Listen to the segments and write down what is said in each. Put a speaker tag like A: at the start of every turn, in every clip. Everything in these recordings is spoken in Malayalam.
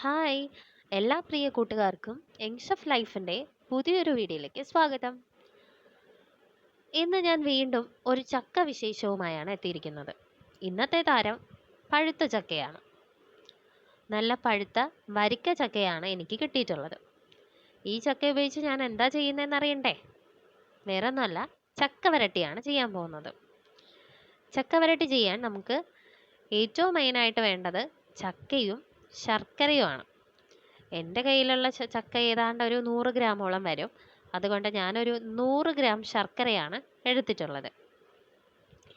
A: ഹായ് എല്ലാ പ്രിയ കൂട്ടുകാർക്കും യങ്സ് ഓഫ് ലൈഫിന്റെ പുതിയൊരു വീഡിയോയിലേക്ക് സ്വാഗതം. ഇന്ന് ഞാൻ വീണ്ടും ഒരു ചക്ക വിശേഷവുമായാണ് എത്തിയിരിക്കുന്നത്. ഇന്നത്തെ താരം പഴുത്ത ചക്കയാണ്. നല്ല പഴുത്ത വരിക്ക ചക്കയാണ് എനിക്ക് കിട്ടിയിട്ടുള്ളത്. ഈ ചക്ക ഉപയോഗിച്ച് ഞാൻ എന്താ ചെയ്യുന്നതെന്ന് അറിയണ്ടേ? വേറെ ഒന്നുമല്ല ചക്ക വരട്ടിയാണ് ചെയ്യാൻ പോകുന്നത്. ചക്ക വരട്ടി ചെയ്യാൻ നമുക്ക് ഏറ്റവും മെയിനായിട്ട് വേണ്ടത് ചക്കയും ശർക്കരയുമാണ് എന്റെ കയ്യിലുള്ള ചക്ക ഏതാണ്ട് ഒരു നൂറ് ഗ്രാമോളം വരും. അതുകൊണ്ട് ഞാനൊരു നൂറ് ഗ്രാം ശർക്കരയാണ് എടുത്തിട്ടുള്ളത്.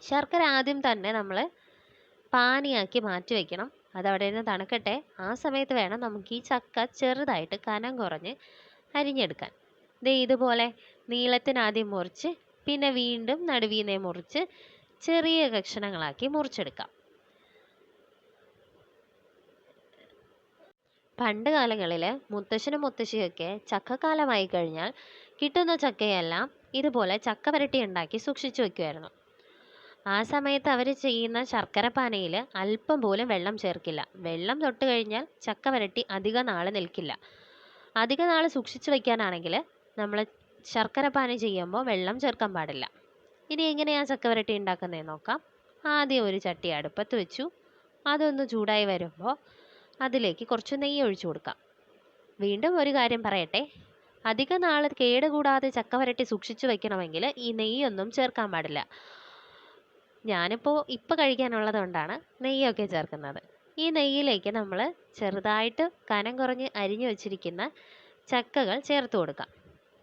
A: ശർക്കര ആദ്യം തന്നെ നമ്മൾ പാനിയാക്കി മാറ്റി വയ്ക്കണം അത് അവിടെ നിന്ന് തണുക്കട്ടെ. ആ സമയത്ത് വേണം നമുക്ക് ഈ ചക്ക ചെറുതായിട്ട് കനം കുറഞ്ഞ് അരിഞ്ഞെടുക്കാൻ. ദേ ഇതുപോലെ നീളത്തിൽ ആദ്യം മുറിച്ച് പിന്നെ വീണ്ടും നടുവീനെ മുറിച്ച് ചെറിയ കഷണങ്ങളാക്കി മുറിച്ചെടുക്കാം. പണ്ട് കാലങ്ങളിൽ മുത്തശ്ശനും മുത്തശ്ശിയൊക്കെ ചക്കക്കാലമായി കഴിഞ്ഞാൽ കിട്ടുന്ന ചക്കയെല്ലാം ഇതുപോലെ ചക്ക വരട്ടി ഉണ്ടാക്കി സൂക്ഷിച്ചു വെക്കുമായിരുന്നു ആ സമയത്ത് അവർ ചെയ്യുന്ന ശർക്കരപ്പാനയിൽ അല്പം പോലും വെള്ളം ചേർക്കില്ല. വെള്ളം തൊട്ട് കഴിഞ്ഞാൽ ചക്ക വരട്ടി അധിക നാൾ നിൽക്കില്ല. അധിക നാൾ സൂക്ഷിച്ചു വയ്ക്കാനാണെങ്കിൽ നമ്മൾ ശർക്കരപ്പാന ചെയ്യുമ്പോൾ വെള്ളം ചേർക്കാൻ പാടില്ല. ഇനി എങ്ങനെയാണ് ചക്ക വരട്ടി ഉണ്ടാക്കുന്നതെന്ന് നോക്കാം. ആദ്യം ഒരു ചട്ടി അടുപ്പത്ത് വെച്ചു. അതൊന്ന് ചൂടായി വരുമ്പോൾ അതിലേക്ക് കുറച്ച് നെയ്യ് ഒഴിച്ചു കൊടുക്കാം. വീണ്ടും ഒരു കാര്യം പറയട്ടെ. അധിക നാൾ കേടുകൂടാതെ ചക്ക വരട്ടി സൂക്ഷിച്ചു വെക്കണമെങ്കിൽ ഈ നെയ്യൊന്നും ചേർക്കാൻ പാടില്ല. ഞാനിപ്പോൾ ഇപ്പോൾ കഴിക്കാനുള്ളത് കൊണ്ടാണ് നെയ്യൊക്കെ ചേർക്കുന്നത്. ഈ നെയ്യിലേക്ക് നമ്മൾ ചെറുതായിട്ട് കനം കുറഞ്ഞ് അരിഞ്ഞു വെച്ചിരിക്കുന്ന ചക്കകൾ ചേർത്ത് കൊടുക്കാം.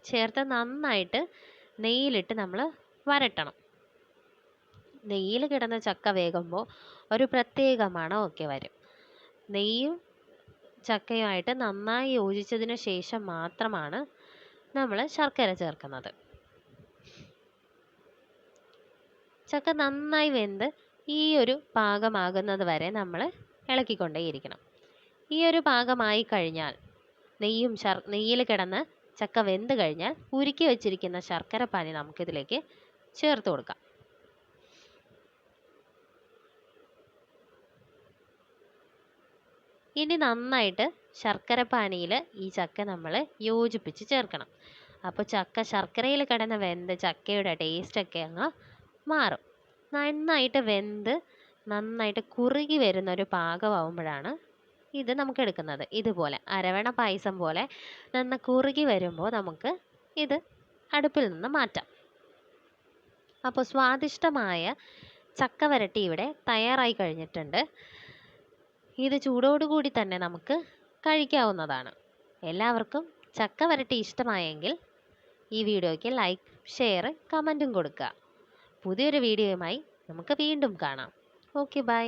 A: ചേർത്ത് നന്നായിട്ട് നെയ്യിലിട്ട് നമ്മൾ വരട്ടണം. നെയ്യിൽ കിടന്ന ചക്ക വേകുമ്പോൾ ഒരു പ്രത്യേക മണമൊക്കെ വരും. നെയ്യും ചക്കയുമായിട്ട് നന്നായി യോജിച്ചതിന് ശേഷം മാത്രമാണ് നമ്മൾ ശർക്കര ചേർക്കുന്നത്. ചക്ക നന്നായി വെന്ത് ഈ ഒരു പാകമാകുന്നത് വരെ നമ്മൾ ഇളക്കിക്കൊണ്ടേയിരിക്കണം. ഈ ഒരു പാകമായി കഴിഞ്ഞാൽ നെയ്യും ശർ നെയ്യിൽ കിടന്ന് ചക്ക വെന്ത് കഴിഞ്ഞാൽ ഉരുക്കി വെച്ചിരിക്കുന്ന ശർക്കര പാനി നമുക്കിതിലേക്ക് ചേർത്ത് കൊടുക്കാം. ഇനി നന്നായിട്ട് ശർക്കര പാനിയിൽ ഈ ചക്ക നമ്മൾ യോജിപ്പിച്ച് ചേർക്കണം. അപ്പോൾ ചക്ക ശർക്കരയിൽ കിടന്ന് വെന്ത ചക്കയുടെ ടേസ്റ്റൊക്കെ അങ്ങ് മാറും. നന്നായിട്ട് വെന്ത് നന്നായിട്ട് കുറുകി വരുന്ന ഒരു പാകമാവുമ്പോഴാണ് ഇത് നമുക്ക് എടുക്കുന്നത്. ഇതുപോലെ അരവണ പായസം പോലെ നന്ന കുറുകി വരുമ്പോൾ നമുക്ക് ഇത് അടുപ്പിൽ നിന്ന് മാറ്റാം. അപ്പോൾ സ്വാദിഷ്ടമായ ചക്ക വരട്ടി ഇവിടെ തയ്യാറായി കഴിഞ്ഞിട്ടുണ്ട്. ഇത് ചൂടോടുകൂടി തന്നെ നമുക്ക് കഴിക്കാവുന്നതാണ്. എല്ലാവർക്കും ചക്ക വരട്ടി ഇഷ്ടമായെങ്കിൽ ഈ വീഡിയോയ്ക്ക് ലൈക്ക് ഷെയർ കമന്റും കൊടുക്കുക. പുതിയൊരു വീഡിയോയുമായി നമുക്ക് വീണ്ടും കാണാം. Okay bye.